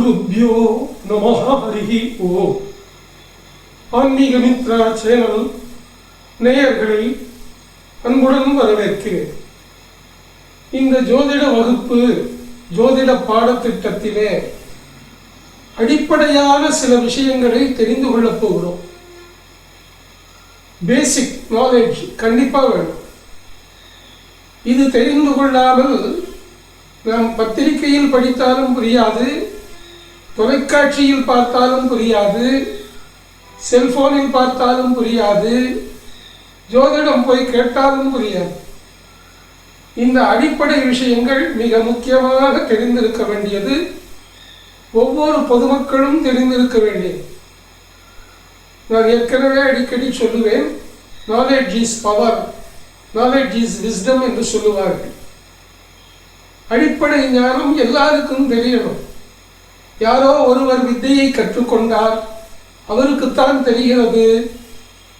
குருப்பியோ நம ஹரிஹி ஓ ஆன்மீக மித்ரா சேனல் நேயர்களை அன்புடன் வரவேற்கிறேன். இந்த ஜோதிட வகுப்பு ஜோதிட பாடத்திட்டத்திலே அடிப்படையான சில விஷயங்களை தெரிந்து கொள்ளப் போகிறோம். பேசிக் நாலேஜ் கண்டிப்பாக வேணும். இது தெரிந்து கொள்ளாமல் நாம் பத்திரிகையில் படித்தாலும் புரியாது. தொலைக்காட்சியில் பார்த்தாலும் புரியாது செல்போனில் பார்த்தாலும் புரியாது ஜோதிடம் போய் கேட்டாலும் புரியாது. இந்த அடிப்படை விஷயங்கள் மிக முக்கியமாக தெரிந்திருக்க வேண்டியது ஒவ்வொரு பொதுமக்களும் தெரிந்திருக்க வேண்டியது. நான் ஏற்கனவே அடிக்கடி சொல்லுவேன் knowledge is power knowledge is wisdom என்று சொல்லுவார்கள். அடிப்படை ஞானம் எல்லாருக்கும் தெரியணும். யாரோ ஒருவர் வித்தையை கற்றுக்கொண்டார். அவருக்குத்தான் தெரிகிறது.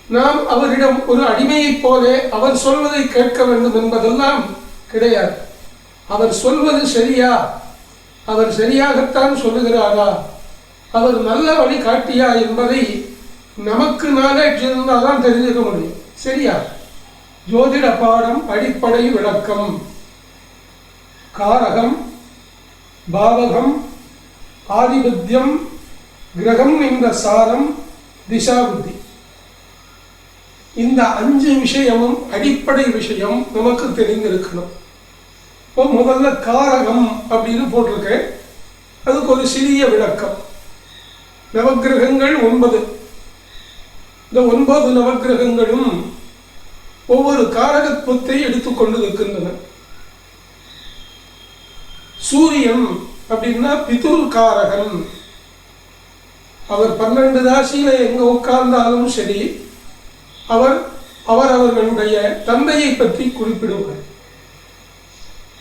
நாம் அவரிடம் ஒரு அடிமையைப் போல அவர் சொல்வதை கேட்க வேண்டும் என்பதெல்லாம் கிடையாது. அவர் சொல்வது சரியா? அவர் சரியாகத்தான் சொல்லுகிறாரா? அவர் நல்ல வழி காட்டியா என்பதை நமக்கு நாலேஜ் இருந்தால் தான் தெரிஞ்சுக்க முடியும். சரியா? ஜோதிட பாடம் அடிப்படை விளக்கம். காரகம் பாவகம் ஆதிபத்தியம் கிரகம் என்ற சாரம் திசா புத்தி இந்த அஞ்சு விஷயமும் அடிப்படை விஷயம் நமக்கு தெரிந்திருக்கணும். இப்போ முதல்ல காரகம் அப்படின்னு போட்டிருக்கேன். அதுக்கு ஒரு சிறிய விளக்கம். நவக்கிரகங்கள் ஒன்பது. இந்த ஒன்பது நவக்கிரகங்களும் ஒவ்வொரு காரகத்துவத்தை எடுத்துக்கொண்டு இருக்கின்றன. சூரியன் அப்படின்னா பிதுர் காரகன் அவர் பன்னெண்டு ராசியில எங்க உட்கார்ந்தாலும் சரி அவர் அவர் அவர்களுடைய தந்தையை பற்றி குறிப்பிடுவார்.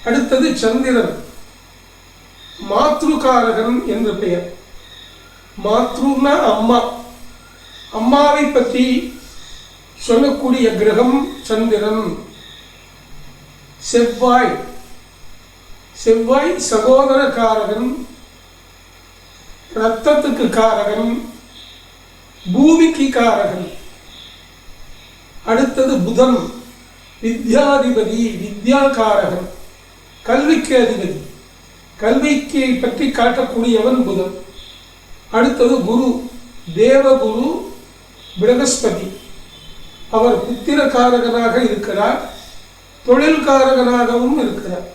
அடுத்தது சந்திரன். மாத்ருகாரகன் என்று பெயர். மாத்ருன்னா அம்மா. அம்மாவை பற்றி சொல்லக்கூடிய கிரகம் சந்திரன். செவ்வாய். செவ்வாய் சகோதர காரகனும் ரத்தத்துக்கு காரகனும் பூமிக்கு காரகன் அடுத்தது புதன் வித்யாதிபதி வித்யாகாரகன் கல்விக்கு அதிபதி. கல்விக்கு பற்றி காட்டக்கூடியவன் புதன். அடுத்தது குரு தேவகுரு பிரகஸ்பதி. அவர் புத்திரகாரகனாக இருக்கிறார் தொழில்காரகனாகவும் இருக்கிறார்.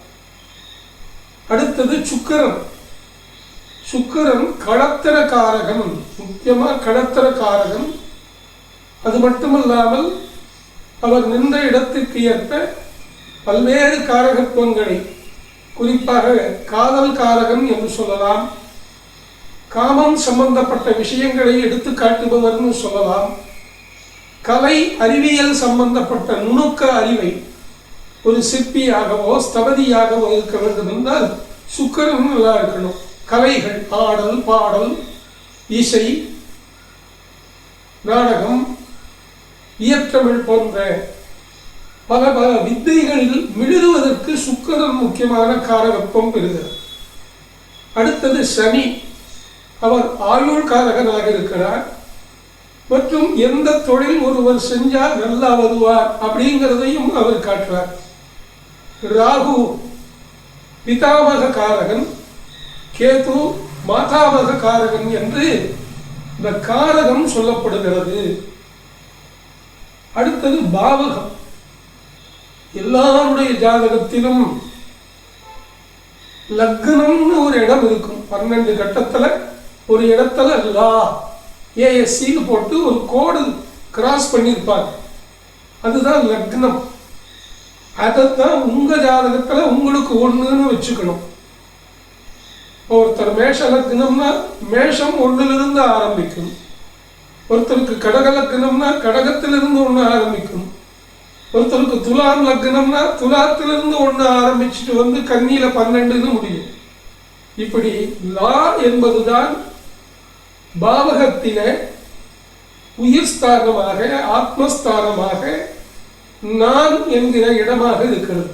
அடுத்தது சுக்கரன். சுக்கரன் களத்திர காரகன் முக்கியமாக களத்திர காரகன் அது மட்டுமல்லாமல் அவர் நின்ற இடத்திற்கு ஏற்ப பல்வேறு காரகத்துவங்களை குறிப்பாக காதல் காரகம் என்று சொல்லலாம் காமம் சம்பந்தப்பட்ட விஷயங்களை எடுத்து காட்டுபவர்னு சொல்லலாம் கலை அறிவியல் சம்பந்தப்பட்ட நுணுக்க அறிவை ஒரு சிற்பியாகவோ ஸ்தபதியாகவோ இருக்க வேண்டும் என்றால் சுக்கரன் நல்லா இருக்கணும். கலைகள் ஆடல் பாடல் இசை நாடகம் இயற்றமிழ் போன்ற பல பல வித்தைகளில் மிழுதுவதற்கு சுக்கரன் முக்கியமான காரகத்துவம் பெறுகிறார். அடுத்தது சனி. அவர் ஆயுள் காரகனாக இருக்கிறார். மற்றும் எந்த தொழில் ஒருவர் செஞ்சால் நல்லா வருவார் அப்படிங்கிறதையும் அவர் காட்டுறார். ராகு பிதாமக காரகன் கேது மாதாமக காரகன் என்று இந்த காரகம் சொல்லப்படுகிறது. அடுத்தது பாவகம். எல்லாருடைய ஜாதகத்திலும் லக்னம்னு ஒரு இடம் இருக்கும். பன்னெண்டு கட்டத்தில் ஒரு இடத்துல லா ஏஎஸ்சின்னு போட்டு ஒரு கோடு கிராஸ் பண்ணியிருப்பாங்க. அதுதான் லக்னம். அதைத்தான் உங்கள் ஜாதகத்தில் உங்களுக்கு ஒன்றுன்னு வச்சுக்கணும். ஒருத்தர் மேஷ லக்னம்னா மேஷம் ஒன்றிலிருந்து ஆரம்பிக்கும். ஒருத்தருக்கு கடக லக்னம்னா கடகத்திலிருந்து ஒன்று ஆரம்பிக்கும். ஒருத்தருக்கு துலாம் லக்னம்னா துலாத்திலிருந்து ஒன்று ஆரம்பிச்சுட்டு வந்து கன்னியில் பன்னெண்டுன்னு முடியும். இப்படி லா என்பதுதான் பாவகத்திலே உயிர் ஸ்தானமாக ஆத்மஸ்தானமாக நான் என்கிற இடமாக இருக்கிறது.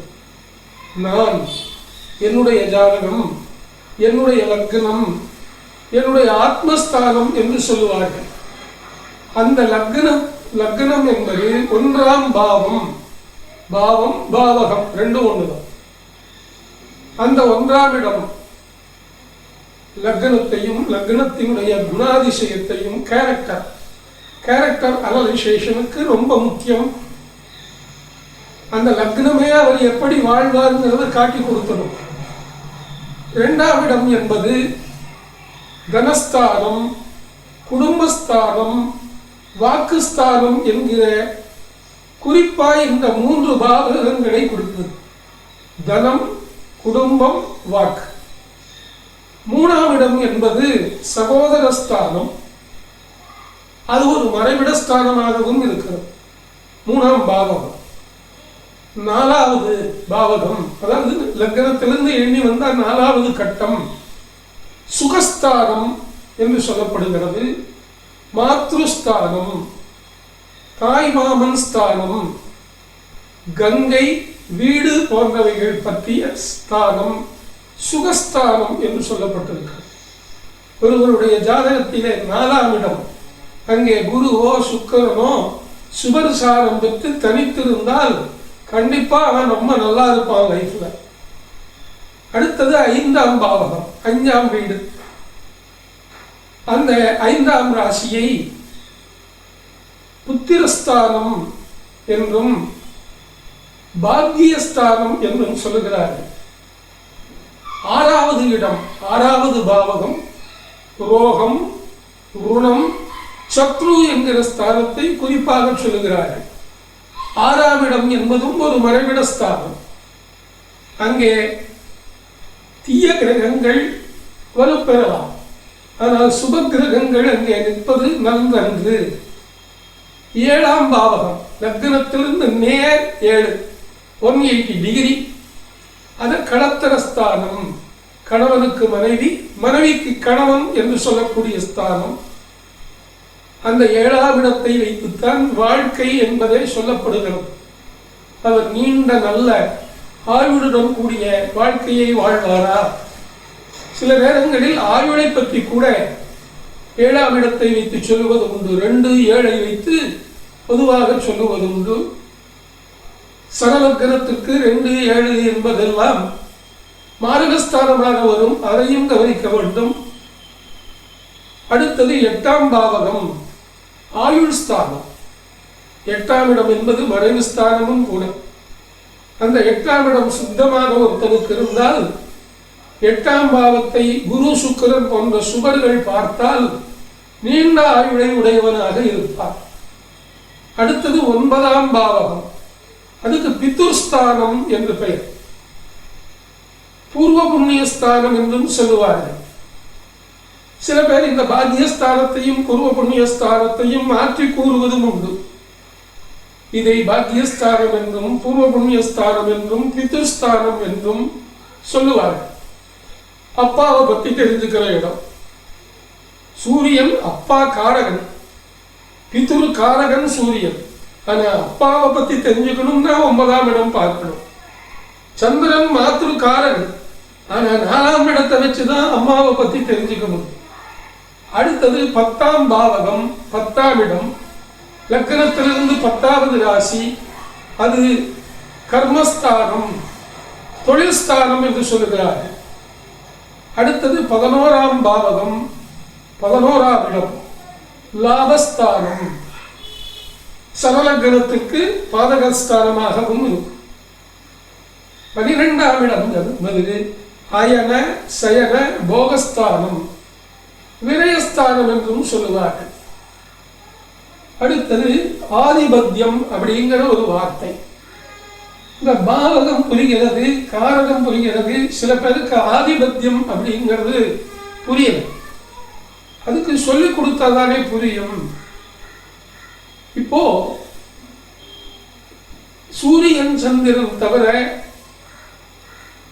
நான் என்னுடைய ஜாதகம் என்னுடைய லக்னம் என்னுடைய ஆத்மஸ்தானம் என்று சொல்லுவார்கள். அந்த லக்னம் லக்னம் என்பது ஒன்றாம் பாவம். பாவம் பாவகம் ரெண்டும் ஒன்றுதான் அந்த ஒன்றாம் இடம் லக்னத்தையும் லக்னத்தினுடைய குணாதிசயத்தையும் கேரக்டர் கேரக்டர் அனலைசேஷனுக்கு ரொம்ப முக்கியம். அந்த லக்னமே அவர் எப்படி வாழ்வாருங்கிறத காட்டி கொடுக்கணும். இரண்டாம் இடம் என்பது தனஸ்தானம் குடும்பஸ்தானம் வாக்குஸ்தானம் என்கிற குறிப்பாய் இந்த மூன்று பாவகங்களை கொடுப்பது தனம் குடும்பம் வாக்கு. மூணாம் இடம் என்பது சகோதரஸ்தானம். அது ஒரு மறைவிட ஸ்தானமாகவும் இருக்கிறது. மூணாம் பாகம் நாலாவது பாவகம். அதாவது லக்னத்திலிருந்து எண்ணி வந்தால் நாலாவது கட்டம். சுகஸ்தானம் என்று சொல்லப்படுகிறது. மாத்ருஸ்தானம் தாய்மாமன் ஸ்தானம் கங்கை வீடு போன்றவைகள் பற்றிய ஸ்தானம் சுகஸ்தானம் என்று சொல்லப்பட்டிருக்கிறது. ஒருவருடைய ஜாதகத்திலே நாலாம் இடம். அங்கே குருவோ சுக்கரனோ சுபர்சாரம் பெற்று தனித்திருந்தால் கண்டிப்பா அவன் ரொம்ப நல்லா இருப்பான் லைஃப்ல. அடுத்தது ஐந்தாம் பாவகம் அஞ்சாம் வீடு. அந்த ஐந்தாம் ராசியை புத்திரஸ்தானம் என்றும் பாக்கியஸ்தானம் என்றும் சொல்லுகிறார்கள். ஆறாவது இடம் ஆறாவது பாவகம் ரோகம் ருணம் சத்ரு என்கிற ஸ்தானத்தை குறிப்பாக சொல்லுகிறார்கள். ஆறாம் இடம் என்பதும் ஒரு மறைவிட ஸ்தானம் அங்கே தீய கிரகங்கள் வலுப்பெறலாம். ஆனால் சுப கிரகங்கள் அங்கே நிற்பது நன்றன்று ஏழாம் பாவகம் லக்னத்திலிருந்து நேர் ஏழு ஒன் எயிட்டி டிகிரி அது கடத்தர ஸ்தானம் கணவனுக்கு மனைவி மனைவிக்கு கணவன் என்று சொல்லக்கூடிய ஸ்தானம். அந்த ஏழாம் இடத்தை வைத்துத்தான் வாழ்க்கை என்பதே சொல்லப்படுகிறது. அவர் நீண்ட நல்ல ஆயுளுடன் கூடிய வாழ்க்கையை வாழ்வாரா? சில நேரங்களில் ஆயுளை பற்றி கூட ஏழாம் இடத்தை வைத்து சொல்லுவது உண்டு. ரெண்டு ஏழை வைத்து பொதுவாக சொல்லுவது உண்டு. சரலக்கணத்துக்கு ரெண்டு ஏழு என்பதெல்லாம் மாரகஸ்தானமாக வரும். அதையும் கவனிக்க வேண்டும். அடுத்தது எட்டாம் பாவகம். ஆயுள் ஸ்தானம் எட்டாம் இடம் என்பது மறைவு ஸ்தானமும் கூட. அந்த எட்டாம் இடம் சுத்தமாக ஒருத்தனுக்கு இருந்தால் எட்டாம் பாவத்தை குரு சுக்கரன் போன்ற சுபர்கள் பார்த்தால் நீண்ட ஆயுளை உடையவனாக இருப்பார். அடுத்தது ஒன்பதாம் பாவகம். அதுக்கு பித்துர்ஸ்தானம் என்று பெயர். பூர்வ புண்ணியஸ்தானம் என்றும் சொல்லுவார்கள். சில பேர் இந்த பாக்யஸ்தானத்தையும் பூர்வ புண்ணியஸ்தானத்தையும் மாற்றி கூறுவதும் உண்டு. இதை பாக்யஸ்தானம் என்றும் பூர்வ புண்ணியஸ்தானம் என்றும் பித்ருஸ்தானம் என்றும் சொல்லுவார்கள். அப்பாவை பற்றி தெரிஞ்சுக்கிற இடம். சூரியன் அப்பா காரகன். பிதுரு காரகன் சூரியன். ஆனால் அப்பாவை பற்றி தெரிஞ்சுக்கணும்னா ஒன்பதாம் இடம் பார்க்கணும். சந்திரன் மாத்திரு காரகன். ஆனால் நாலாம் இடத்தை வச்சு தான் அம்மாவை பற்றி தெரிஞ்சுக்கணும் அடுத்தது பத்தாம் பாவகம் பத்தாம் இடம். லக்கணத்திலிருந்து பத்தாவது ராசி. அது கர்மஸ்தானம் தொழில் ஸ்தானம் என்று சொல்லுகிறார்கள் அடுத்தது பதினோராம் பாவகம் பதினோராம் இடம். லாபஸ்தானம். சரலக்கணத்துக்கு பாதகஸ்தானமாகவும் இருக்கும். பனிரெண்டாம் இடம் என்பது அயன சயன போகஸ்தானம். விரயஸ்தானம் என்றும் சொல்லுவார்கள் அடுத்தது ஆதிபத்தியம் அப்படிங்கிற ஒரு வார்த்தை. இந்த பாவகம் புரிகிறது காரகம் புரிகிறது சில பேருக்கு ஆதிபத்தியம் அப்படிங்கிறது புரியல. அதுக்கு சொல்லி கொடுத்தாதானே புரியும். இப்போ சூரியன் சந்திரன் தவிர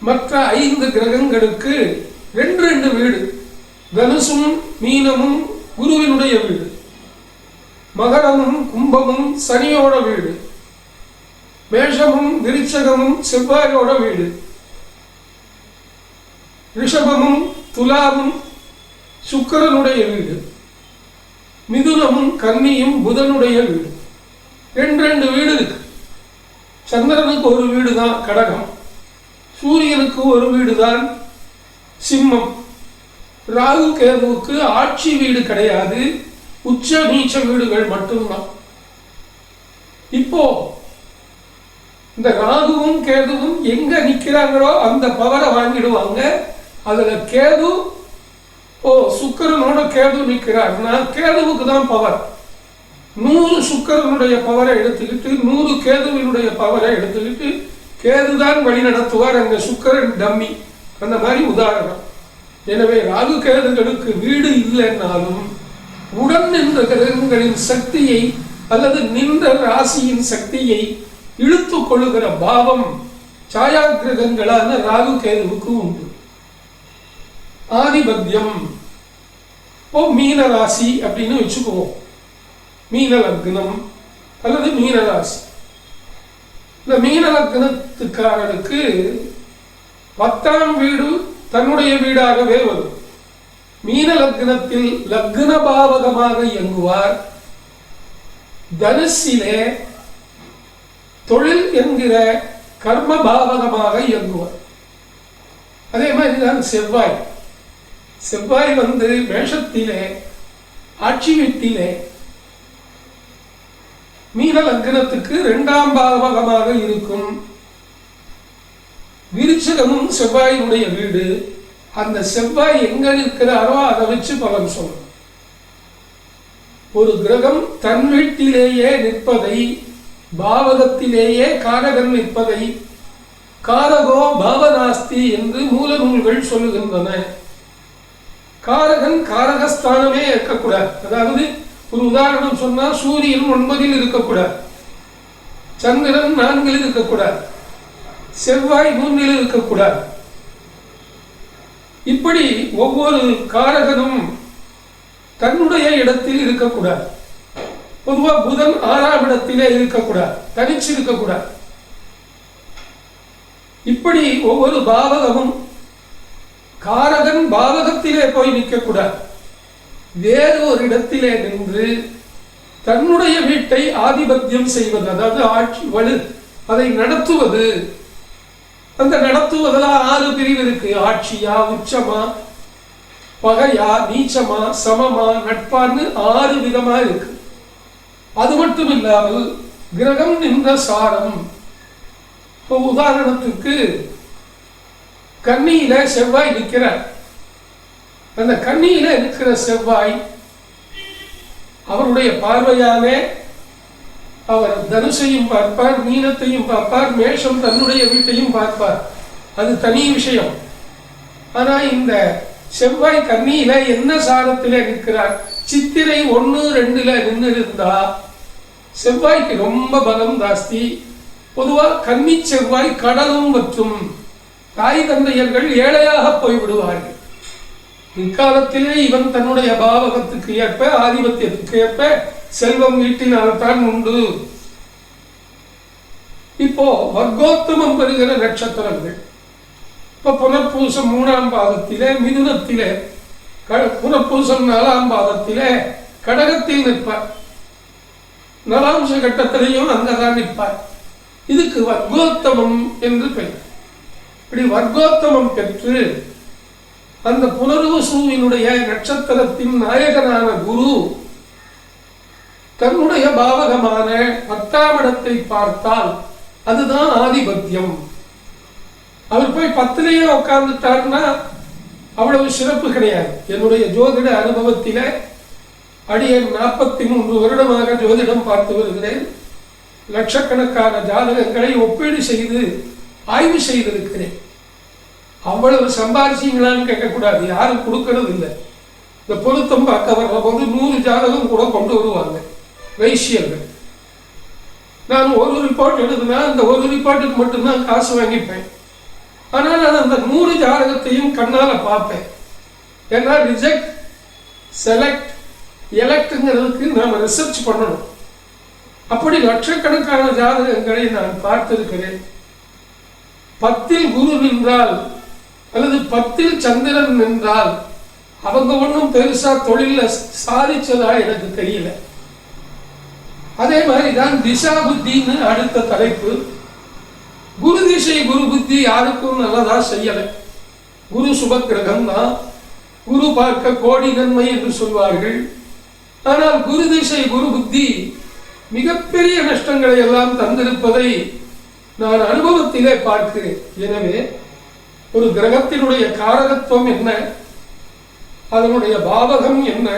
மற்ற ஐந்து கிரகங்களுக்கு ரெண்டு ரெண்டு வீடு. தனுசும் மீனமும் குருவினுடைய வீடு. மகரமும் கும்பமும் சனியோட வீடு. மேஷமும் விருச்சகமும் செவ்வாயோட வீடு. ரிஷபமும் துலாவும் சுக்கரனுடைய வீடு. மிதுனமும் கன்னியும் புதனுடைய வீடு. ரெண்டு ரெண்டு வீடு இருக்கு. சந்திரனுக்கு ஒரு வீடு தான் கடகம். சூரியனுக்கு ஒரு வீடு தான் சிம்மம். ராகு கேதுவுக்கு ஆட்சி வீடு கிடையாது. உச்ச நீச்ச வீடுகள் மட்டும்தான். இப்போ இந்த ராகுவும் கேதுவும் எங்க நிற்கிறாங்களோ அந்த பவரை வாங்கிடுவாங்க. அதுல கேது ஓ சுக்கிரனோட கேது நிக்கிறார்னா கேதுவுக்கு தான் பவர். நூறு சுக்கிரனுடைய பவரை எடுத்துக்கிட்டு நூறு கேதுவினுடைய பவரை எடுத்துக்கிட்டு கேதுதான் வழி நடத்துவார் அங்க சுக்கிரன் டம்மி. அந்த மாதிரி உதாரணம். எனவே ராகு கிரகங்களுக்கு வீடு இல்லைன்னாலும் உடன் நின்ற கிரகங்களின் சக்தியை அல்லது நின்ற ராசியின் சக்தியை இழுத்து கொள்ளுகிற பாவம் சாயா கிரகங்களான ராகு கேதுவுக்கு உண்டு. ஆதிபத்தியம். இப்போ மீன ராசி அப்படின்னு வச்சுக்குவோம். மீன லக்னம் அல்லது மீன ராசி. இந்த மீன லக்னத்துக்காரனுக்கு பத்தாம் வீடு தன்னுடைய வீடாகவே வரும். மீன லக்னத்தில் லக்ன பாவகமாக இயங்குவார். தனுசிலே தொழில் என்கிற கர்ம பாவகமாக இயங்குவார். அதே மாதிரி தான் செவ்வாய். செவ்வாய் வந்து மேஷத்திலே ஆட்சி வீட்டிலே மீன லக்னத்துக்கு இரண்டாம் பாவகமாக இருக்கும். விருச்சகமும் செவ்வாயினுடைய வீடு. அந்த செவ்வாய் எங்க இருக்கிறாரோ அதை வச்சு பலன் சொல்லணும் ஒரு கிரகம் தன் வீட்டிலேயே நிற்பதை பாவகத்திலேயே காரகன் நிற்பதை காரகோ பாவநாஸ்தி என்று மூல நூல்கள் சொல்லுகின்றன. காரகன் காரகஸ்தானமே இருக்கக்கூடாது. அதாவது ஒரு உதாரணம் சொன்னா சூரியன் ஒன்பதில் இருக்கக்கூடாது. சந்திரன் நான்கில் இருக்கக்கூடாது. செவ்வாய் மூன்றில் இருக்கக்கூடாது. இப்படி ஒவ்வொரு காரகனும் தன்னுடைய இடத்தில் இருக்கக்கூடாது. பொதுவாக புதன் ஆறாம் இடத்திலே இருக்கக்கூடாது. தனிச்சு இருக்கக்கூடாது. இப்படி ஒவ்வொரு பாவகமும் காரகன் பாவகத்திலே போய் நிற்கக்கூடாது. வேறு ஒரு இடத்திலே நின்று தன்னுடைய வீட்டை ஆதிபத்தியம் செய்வது அதாவது ஆட்சி வலு அதை நடத்துவது அந்த நடத்துவதில் ஆறு பிரிவு இருக்கு. ஆட்சியா உச்சமா பகையா நீச்சமா சமமா நட்பான்னு ஆறு விதமா இருக்கு. அது மட்டும் இல்லாமல் கிரகம் நின்ற சாரம். இப்போ உதாரணத்துக்கு கண்ணியில செவ்வாய் நிற்கிறார் அந்த கண்ணியில இருக்கிற செவ்வாய் அவருடைய பார்வையாலே அவர் தனுசையும் பார்ப்பார் மீனத்தையும் பார்ப்பார் மேஷம் தன்னுடைய வீட்டையும் பார்ப்பார். அது தனி விஷயம். ஆனால் இந்த செவ்வாய் கன்னியில என்ன சாரத்தில் நிற்கிறார்? சித்திரை ஒன்று ரெண்டுல நின்று இருந்தா செவ்வாய்க்கு ரொம்ப பலம் ஜாஸ்தி. பொதுவாக கன்னி செவ்வாய் கடலும் மற்றும் தாய் தந்தையர்கள் ஏழையாக போய்விடுவார்கள். இக்காலத்திலே இவன் தன்னுடைய பாவகத்துக்கு ஏற்ப ஆதிபத்தியத்துக்கு ஏற்ப செல்வம் வீட்டினால்தான் உண்டு. இப்போ வர்க்கோத்தமம் பெறுகிற நட்சத்திரங்கள். இப்போ புனர்பூசம் மூணாம் பாதத்திலே மிதுனத்திலே புனர்பூசம் நாலாம் பாதத்திலே கடகத்தில் நிற்பார். நலாம்ச கட்டத்திலையும் அங்கதான் நிற்பார். இதுக்கு வர்க்கோத்தமம் என்று பெயர். இப்படி வர்க்கோத்தமம் பெற்று அந்த புனர்வசுவினுடைய நட்சத்திரத்தின் நாயகனான குரு தன்னுடைய பாவகமான பத்தாம் இடத்தை பார்த்தால் அதுதான் ஆதிபத்தியம். அவர் போய் பத்திலேயே உட்கார்ந்துட்டார்னா அவ்வளவு சிறப்பு கிடையாது. என்னுடைய ஜோதிட அனுபவத்தில அடியன் நாற்பத்தி மூன்று வருடமாக ஜோதிடம் பார்த்து வருகிறேன். லட்சக்கணக்கான ஜாதகங்களை ஒப்பீடு செய்து ஆய்வு செய்திருக்கிறேன். அவ்வளவு சம்பாதிச்சீங்களான்னு கேட்கக்கூடாது. யாரும் கொடுக்கறது இல்லை இந்த பொருத்தம் பார்க்க வர்ற போது நூறு ஜாதகம் கூட கொண்டு வருவாங்க. வைசியர்கள் நான் ஒரு ரிப்போர்ட் எழுதுனா அந்த ஒரு ரிப்போர்ட்டுக்கு மட்டும்தான் காசு வாங்கிப்பேன். ஆனால் நான் அந்த நூறு ஜாதகத்தையும் கண்ணால் பார்ப்பேன். ஏன்னா ரிஜெக்ட் செலக்ட் எலக்ட்ங்கிறதுக்கு நாம் ரிசர்ச் பண்ணணும். அப்படி லட்சக்கணக்கான ஜாதகங்களை நான் பார்த்திருக்கிறேன். பத்தில் குரு நின்றால் அல்லது பத்தில் சந்திரன் நின்றால் அவங்க ஒன்றும் பெருசா தொழில சாதிச்சதா எனக்கு தெரியல. அதே மாதிரி தான் திசா புத்தின்னு அடுத்த தலைப்பு. குரு திசை குரு புத்தி யாருக்கும் நல்லதா செய்யலை. குரு சுபக்கிரகம் தான் குரு பார்க்க கோடி நன்மை என்று சொல்வார்கள். ஆனால் குரு திசை குரு புத்தி மிகப்பெரிய நஷ்டங்களை எல்லாம் தந்திருப்பதை நான் அனுபவத்திலே பார்க்கிறேன். எனவே ஒரு கிரகத்தினுடைய காரகத்துவம் என்ன? அதனுடைய பாவகம் என்ன?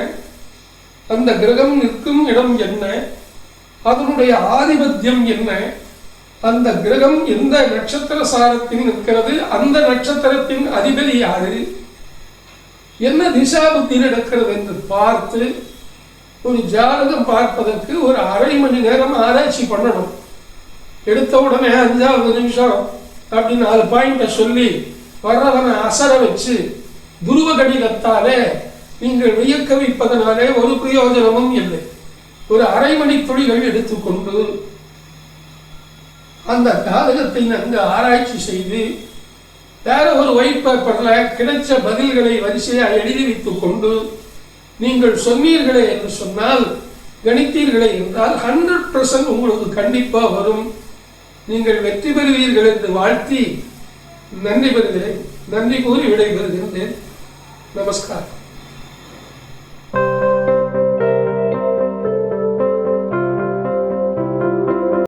அந்த கிரகம் நிற்கும் இடம் என்ன? அதனுடைய ஆதிபத்தியம் என்ன? அந்த கிரகம் எந்த நட்சத்திர சாரத்தில் நிற்கிறது? அந்த நட்சத்திரத்தின் அதிபதி யாரு? என்ன திசாபுத்தி நடக்கிறது என்று பார்த்து ஒரு ஜாதகம் பார்ப்பதற்கு ஒரு அரை மணி நேரம் ஆராய்ச்சி பண்ணணும். எடுத்த உடனே அஞ்சாவது நிமிஷம் அப்படின்னு நாலு பாயிண்ட சொல்லி வர்றவனை அசர வச்சு துருவ கடிதத்தாலே நீங்கள் வியக்க வைப்பதனாலே ஒரு பிரயோஜனமும் இல்லை. ஒரு அரை மணி துளிகள் எடுத்துக்கொண்டு அந்த ஜாதகத்தை நன்கு ஆராய்ச்சி செய்து வேற ஒரு ஒயிட் பேப்பரில் கிடைச்ச பதில்களை வரிசையாக எழுதி வைத்துக் கொண்டு நீங்கள் சொன்னீர்களே என்று சொன்னால் கணித்தீர்களே என்றால் ஹண்ட்ரட் பர்சன்ட் உங்களுக்கு கண்டிப்பாக வரும். நீங்கள் வெற்றி பெறுவீர்கள் என்று வாழ்த்தி நன்றி பெறுகிறேன். நன்றி கூறி விடைபெறுகின்றேன். நமஸ்காரம்.